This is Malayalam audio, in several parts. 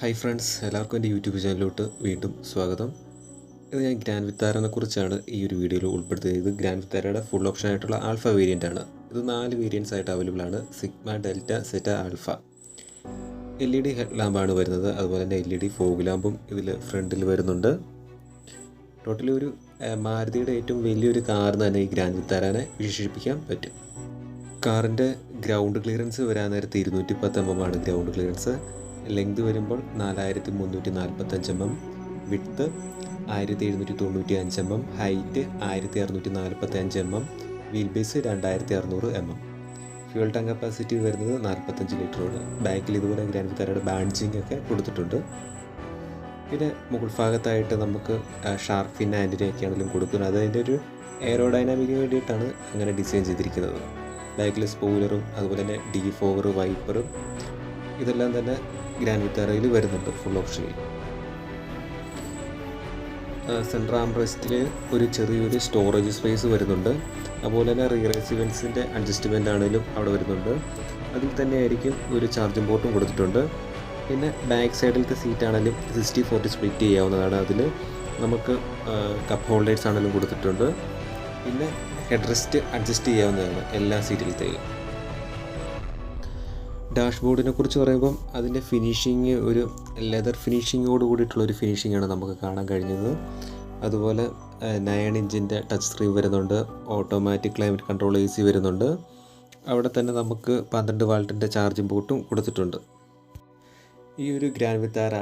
ഹായ് ഫ്രണ്ട്സ് എല്ലാവർക്കും എന്റെ യൂട്യൂബ് ചാനലിലോട്ട് വീണ്ടും സ്വാഗതം. ഇത് ഞാൻ ഗ്രാൻഡ് വിത്താരനെ കുറിച്ചാണ് ഈ ഒരു വീഡിയോയിൽ ഉൾപ്പെടുത്തിയത്. ഇത് ഗ്രാൻഡ് വിത്താരയുടെ ഫുൾ ഓപ്ഷൻ ആയിട്ടുള്ള ആൽഫ വേരിയന്റ് ആണ്. ഇത് നാല് വേരിയൻസ് ആയിട്ട് അവൈലബിൾ ആണ്. Sigma delta zeta alpha L E D head ലാമ്പാണ് വരുന്നത്. അതുപോലെ തന്നെ എൽ ഇ ഡി ഫോഗ് ലാമ്പും ഇതിൽ ഫ്രണ്ടിൽ വരുന്നുണ്ട്. ടോട്ടലി ഒരു മാരുതിയുടെ ഏറ്റവും വലിയൊരു കാർ തന്നെ ഈ ഗ്രാൻഡ് വിത്താരനെ വിശേഷിപ്പിക്കാൻ പറ്റും. കാറിന്റെ ഗ്രൗണ്ട് ക്ലിയറൻസ് വരാൻ നേരത്തെ ഇരുന്നൂറ്റി പത്ത് എം എം ആണ് ഗ്രൗണ്ട് ക്ലിയറൻസ് ലെങ്ത് വരുമ്പോൾ നാലായിരത്തി മുന്നൂറ്റി നാൽപ്പത്തഞ്ച് എം എം വിട്ത്ത് ആയിരത്തി എഴുന്നൂറ്റി തൊണ്ണൂറ്റി അഞ്ച് എം എം ഹൈറ്റ് ആയിരത്തി അറുന്നൂറ്റി നാൽപ്പത്തി അഞ്ച് എം എം വീൽ ബേസ് രണ്ടായിരത്തി അറുന്നൂറ് M M. Fuel tank capacity വരുന്നത് നാൽപ്പത്തഞ്ച് ലിറ്ററാണ് ബാക്കിൽ ഇതുപോലെ ഗ്രാൻഡ് വിത്താരയുടെ ബാഡ്ജിങ് ഒക്കെ കൊടുത്തിട്ടുണ്ട്. പിന്നെ മുകൾ ഭാഗത്തായിട്ട് നമുക്ക് ഷാർപ്പ് ഫിൻ ആന്റിനയൊക്കെ ആണെങ്കിലും കൊടുക്കുന്നത്. അതിന്റെ ഒരു എയറോഡൈനാമിക്കിന് വേണ്ടിയിട്ടാണ് അങ്ങനെ ഡിസൈൻ ചെയ്തിരിക്കുന്നത്. ബാക്കിൽ സ്പോയിലറും അതുപോലെ തന്നെ ഡി ഫോവർ വൈപ്പറും ഇതെല്ലാം തന്നെ ഗ്രാൻഡ് വിത്താറയിൽ വരുന്നുണ്ട് ഫുൾ ഓപ്ഷനിൽ സെൻട്രൽ ആംബ്രസ്റ്റിൽ ഒരു ചെറിയൊരു സ്റ്റോറേജ് സ്പേസ് വരുന്നുണ്ട്. അതുപോലെ തന്നെ റീറേസിവൻസിന്റെ അഡ്ജസ്റ്റ്മെന്റ് ആണെങ്കിലും അവിടെ വരുന്നുണ്ട്. അതിൽ തന്നെ ആയിരിക്കും ഒരു ചാർജിംഗ് പോർട്ടും കൊടുത്തിട്ടുണ്ട്. പിന്നെ ബാക്ക് സൈഡിലത്തെ സീറ്റ് ആണെങ്കിലും സിക്സ്റ്റി ഫോർട്ടി സ്പ്ലിറ്റ് ചെയ്യാവുന്നതാണ് അതിൽ നമുക്ക് കപ്പ് ഹോൾഡേഴ്സ് ആണെങ്കിലും കൊടുത്തിട്ടുണ്ട്. പിന്നെ ഹെഡ് റെസ്റ്റ് അഡ്ജസ്റ്റ് ചെയ്യാവുന്നതാണ് എല്ലാ സീറ്റിലത്തെയും ഡാഷ്ബോർഡിനെ കുറിച്ച് പറയുമ്പം അതിന്റെ ഫിനിഷിങ് ഒരു ലെതർ ഫിനിഷിങ്ങോട് കൂടിയിട്ടുള്ള ഒരു ഫിനിഷിംഗ് ആണ് നമുക്ക് കാണാൻ കഴിഞ്ഞത്. അതുപോലെ നയൻ ഇഞ്ചിന്റെ ടച്ച് സ്ക്രീൻ വരുന്നുണ്ട് automatic climate control A C വരുന്നുണ്ട്. അവിടെ തന്നെ നമുക്ക് പന്ത്രണ്ട് വാൾട്ടിന്റെ ചാർജിംഗ് പോർട്ടും കൊടുത്തിട്ടുണ്ട്. ഈ ഒരു ഗ്രാൻഡ് വിത്താര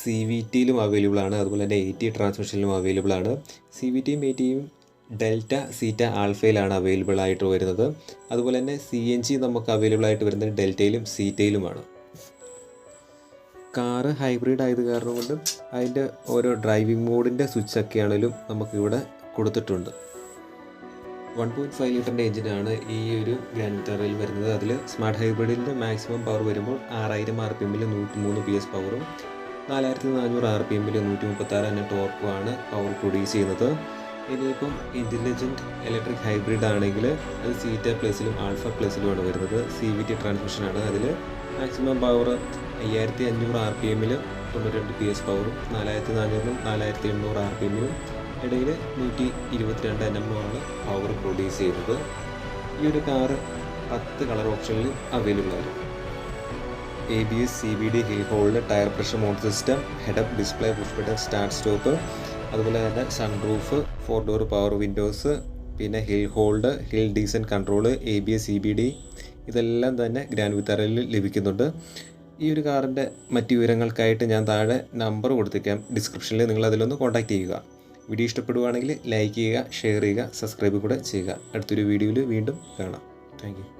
സി വി ടിയിലും അവൈലബിൾ ആണ് അതുപോലെ തന്നെ എ ടി ട്രാൻസ്മിഷനിലും അവൈലബിൾ ആണ് സി വി ടിയും എ ടിയും ഡെൽറ്റ സീറ്റ ആൽഫയിലാണ് അവൈലബിൾ ആയിട്ട് വരുന്നത്. അതുപോലെ തന്നെ സി എൻ ജി നമുക്ക് അവൈലബിൾ ആയിട്ട് വരുന്നത് ഡെൽറ്റയിലും സീറ്റയിലുമാണ്. കാറ് ഹൈബ്രിഡ് ആയത് കാരണം കൊണ്ട് അതിന്റെ ഓരോ ഡ്രൈവിംഗ് മോഡിന്റെ സ്വിച്ച് ഒക്കെ ആണെങ്കിലും നമുക്കിവിടെ കൊടുത്തിട്ടുണ്ട്. വൺ പോയിന്റ് ഫൈവ് ലിറ്ററിന്റെ എഞ്ചിനാണ് ഈ ഒരു ഗ്രാൻഡ് വരുന്നത്. അതിൽ സ്മാർട്ട് ഹൈബ്രിഡിന്റെ മാക്സിമം പവർ വരുമ്പോൾ ആറായിരം ആർ പി എമ്മിൽ നൂറ്റി മൂന്ന് പി എസ് പവറും നാലായിരത്തി നാനൂറ് ആർ പി എമ്മിൽ നൂറ്റി മുപ്പത്താറ് എന്ന ടോർക്കുമാണ് പവർ പ്രൊഡ്യൂസ് ചെയ്യുന്നത്. ഇനിയിപ്പം ഇന്റലിജന്റ് ഇലക്ട്രിക് ഹൈബ്രിഡ് ആണെങ്കിൽ അത് സീറ്റ പ്ലസിലും ആൾഫ പ്ലസിലുമാണ് വരുന്നത്. സി വി ടി ട്രാൻസ്മിഷനാണ് അതിൽ മാക്സിമം പവർ അയ്യായിരത്തി അഞ്ഞൂറ് ആർ പി എമ്മിൽ തൊണ്ണൂറ്റി രണ്ട് പി എസ് പവറും നാലായിരത്തി നാനൂറിനും നാലായിരത്തി എണ്ണൂറ് ആർ പി എമ്മിലും ഇടയിൽ നൂറ്റി ഇരുപത്തിരണ്ട് എൻ എം ആണ് പവർ പ്രൊഡ്യൂസ് ചെയ്യുന്നത്. ഈ ഒരു കാറ് പത്ത് കളർ ഓപ്ഷനിൽ അവൈലബിൾ ആണ്. A B S C B D hill hold tyre pressure mode system head up display push start stop അതുപോലെ തന്നെ sunroof four door power windows പിന്നെ hill hold hill descent control A B S C B D ഇതെല്ലാം തന്നെ ഗ്രാൻഡ് വിത്താറയിൽ ലഭിക്കുന്നുണ്ട്. ഈ ഒരു കാറിന്റെ മറ്റ് വിവരങ്ങൾക്കായിട്ട് ഞാൻ താഴെ നമ്പർ കൊടുത്തേക്കാം. ഡിസ്ക്രിപ്ഷനിൽ നിങ്ങൾ അതിലൊന്ന് കോൺടാക്റ്റ് ചെയ്യുക. വീഡിയോ ഇഷ്ടപ്പെടുകയാണെങ്കിൽ ലൈക്ക് ചെയ്യുക ഷെയർ ചെയ്യുക സബ്സ്ക്രൈബ് കൂടെ ചെയ്യുക. അടുത്തൊരു വീഡിയോയിൽ വീണ്ടും കാണാം. താങ്ക്